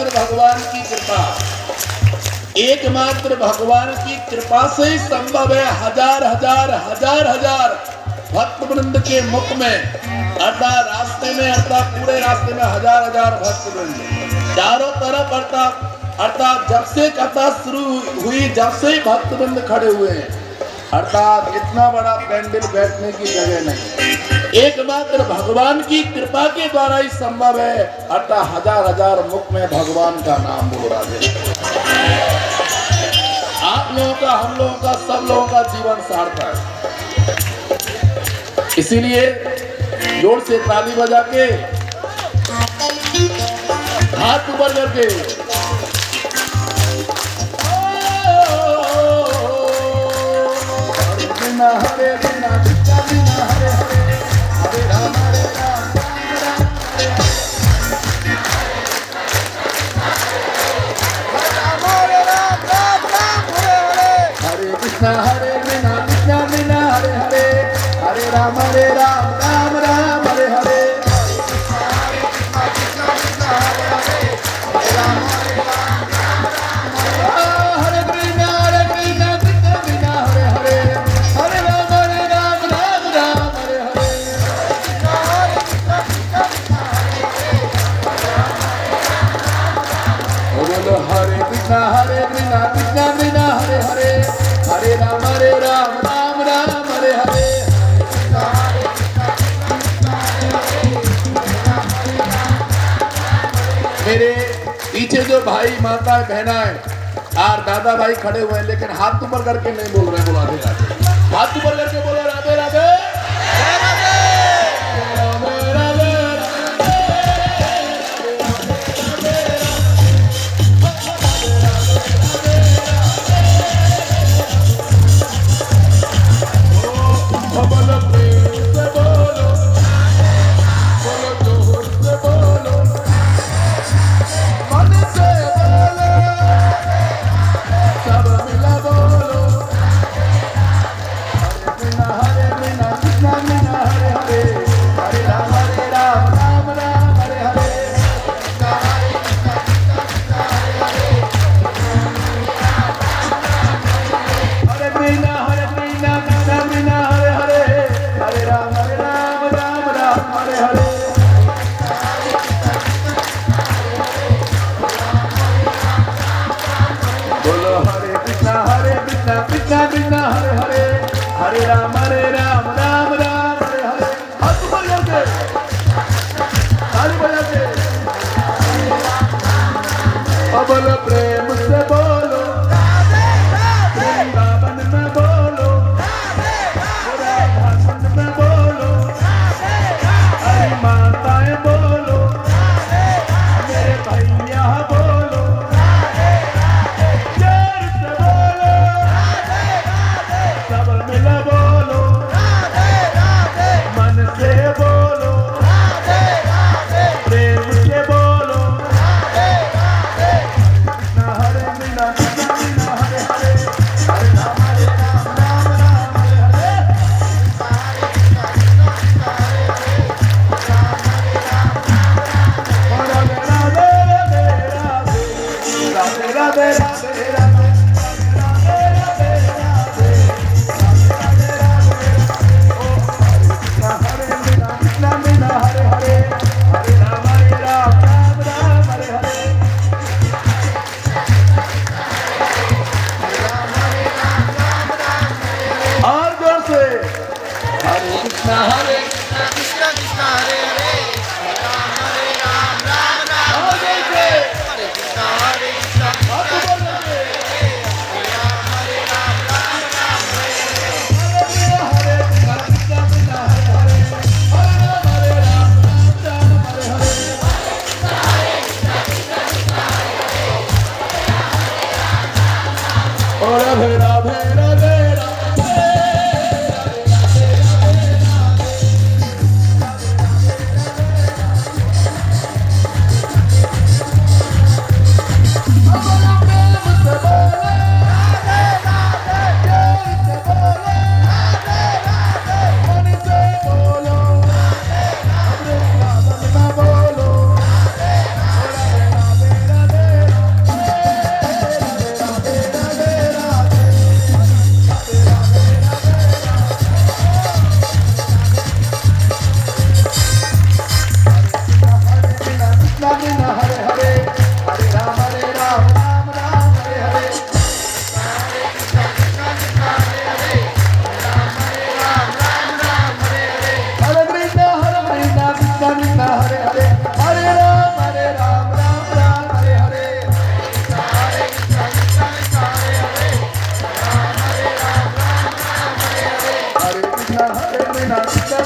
एकमात्र भगवान की कृपा। एकमात्र भगवान की कृपा से ही संभव है हज़ार हज़ार हज़ार हज़ार भक्त वृंद के मुख में अर्थात रास्ते में अर्थात पूरे रास्ते में हज़ार हज़ार भक्त वृंद चारों तरफ़ अर्थात अर्थात जब से कथा शुरू हुई, जब से भक्त वृंद खड़े हुए हैं। अर्थात इतना बड़ा पैंडल बैठने की जगह नहीं। एकमात्र भगवान की कृपा के द्वारा ही संभव है। अर्थात हज़ार हज़ार मुख में भगवान का नाम बोल रहा है आप लोगों का, हम लोगों का, सब लोगों का जीवन सार्थक इसीलिए ज़ोर से ताली बजा के हाथ ऊपर करके। हरे बिना हरे बिना हरे हरे। कृष्णा हरे कृष्णा कृष्णा बिना हरे हरे। हरे राम हरे राम राम राम, हरे हरे। बोलो, हरे कृष्णा हरे कृष्णा कृष्णा कृष्णा हरे। मेरे पीछे जो भाई, माता, बहना है और दादा भाई खड़े हुए हैं, लेकिन हाथ ऊपर करके नहीं बोल रहे बोला राधे हाथ ऊपर करके बोला राधे अब बोलो प्रेम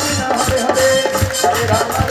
कृष्ण कृष्ण हरे हरे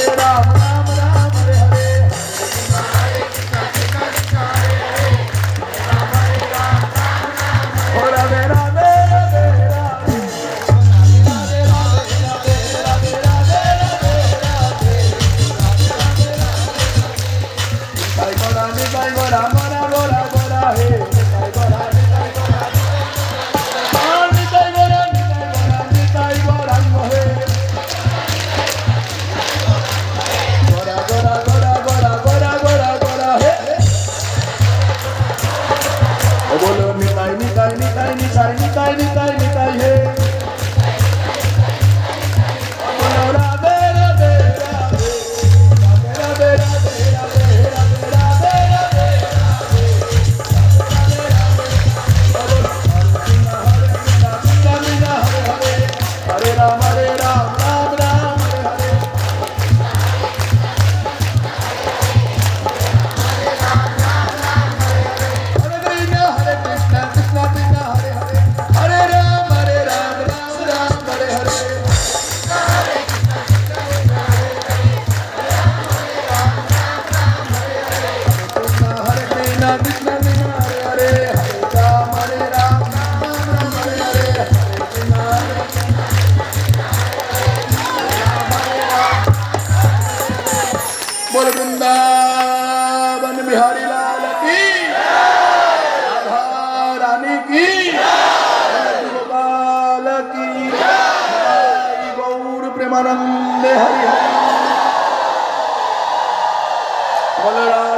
বলরাম